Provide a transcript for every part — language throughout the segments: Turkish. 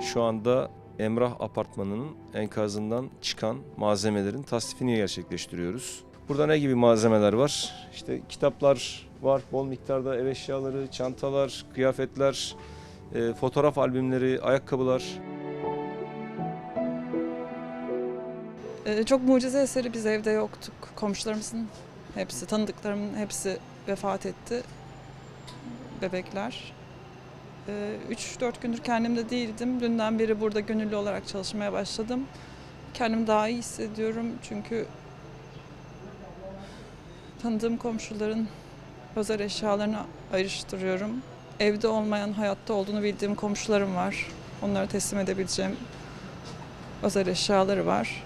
Şu anda Emrah Apartmanı'nın enkazından çıkan malzemelerin tasnifini gerçekleştiriyoruz. Burada ne gibi malzemeler var? İşte kitaplar var, bol miktarda ev eşyaları, çantalar, kıyafetler, e, fotoğraf albümleri, ayakkabılar. Ee, çok mucize eseri biz evde yoktuk. Komşularımızın hepsi, tanıdıklarımın hepsi vefat etti. Bebekler. 3-4 gündür kendimde değildim. Dünden beri burada gönüllü olarak çalışmaya başladım. Kendimi daha iyi hissediyorum çünkü tanıdığım komşuların özel eşyalarını ayrıştırıyorum. Evde olmayan, hayatta olduğunu bildiğim komşularım var. Onlara teslim edebileceğim özel eşyaları var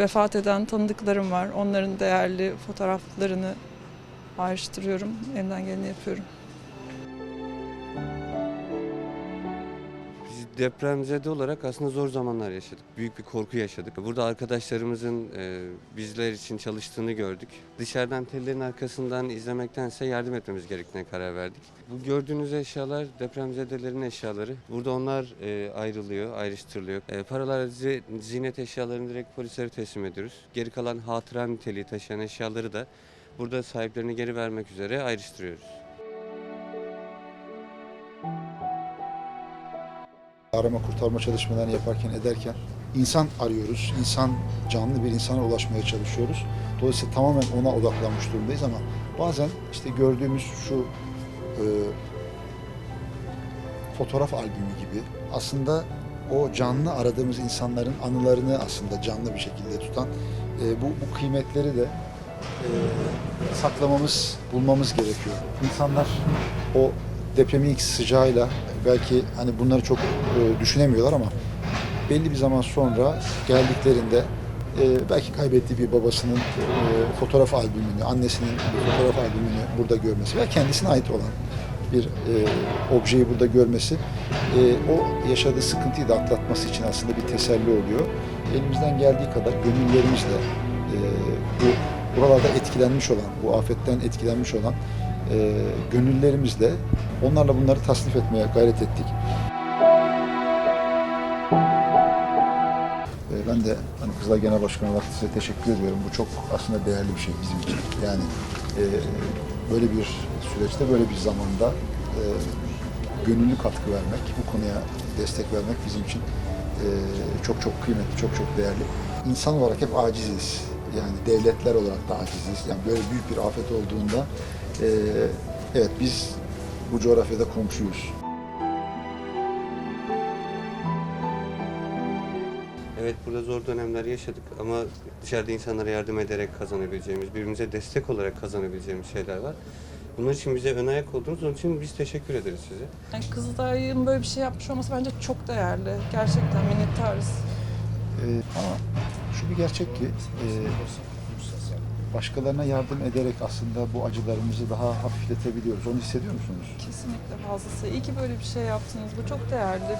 vefat eden tanıdıklarım var. Onların değerli fotoğraflarını ayrıştırıyorum. Elimden geleni yapıyorum. Biz depremzede olarak aslında zor zamanlar yaşadık. Büyük bir korku yaşadık. Burada arkadaşlarımızın e, bizler için çalıştığını gördük. Dışarıdan tellerin arkasından izlemektense yardım etmemiz gerektiğine karar verdik. Bu gördüğünüz eşyalar depremzedelerin eşyaları. Burada onlar e, ayrılıyor, ayrıştırılıyor. E, paralar, zi- ziynet eşyalarını direkt polislere teslim ediyoruz. Geri kalan hatıra niteliği taşıyan eşyaları da burada sahiplerine geri vermek üzere ayrıştırıyoruz. Arama kurtarma çalışmalarını yaparken ederken insan arıyoruz. İnsan canlı bir insana ulaşmaya çalışıyoruz. Dolayısıyla tamamen ona odaklanmış durumdayız ama bazen işte gördüğümüz şu e, fotoğraf albümü gibi aslında o canlı aradığımız insanların anılarını aslında canlı bir şekilde tutan e, bu, bu kıymetleri de e, saklamamız, bulmamız gerekiyor. İnsanlar o depremin ilk sıcağıyla belki hani bunları çok e, düşünemiyorlar ama belli bir zaman sonra geldiklerinde e, belki kaybettiği bir babasının e, fotoğraf albümünü, annesinin fotoğraf albümünü burada görmesi veya kendisine ait olan bir e, objeyi burada görmesi e, o yaşadığı sıkıntıyı da atlatması için aslında bir teselli oluyor. Elimizden geldiği kadar gönüllerimizle e, bu buralarda etkilenmiş olan, bu afetten etkilenmiş olan e, gönüllerimizle onlarla bunları tasnif etmeye gayret ettik. E, ben de hani Kızılay Genel Başkanı olarak size teşekkür ediyorum. Bu çok aslında değerli bir şey bizim için. Yani e, böyle bir süreçte, böyle bir zamanda e, gönüllü katkı vermek, bu konuya destek vermek bizim için e, çok çok kıymetli, çok çok değerli. İnsan olarak hep aciziz. Yani devletler olarak da aciziz. Yani böyle büyük bir afet olduğunda e, evet biz bu coğrafyada komşuyuz. Evet burada zor dönemler yaşadık ama dışarıda insanlara yardım ederek kazanabileceğimiz, birbirimize destek olarak kazanabileceğimiz şeyler var. Bunlar için bize ön ayak oldunuz. Onun için biz teşekkür ederiz size. Yani Kızılay'ın böyle bir şey yapmış olması bence çok değerli. Gerçekten minnettarız. E, ama şu bir gerçek ki e, başkalarına yardım ederek aslında bu acılarımızı daha hafifletebiliyoruz. Onu hissediyor musunuz? Kesinlikle fazlası. İyi ki böyle bir şey yaptınız. Bu çok değerli.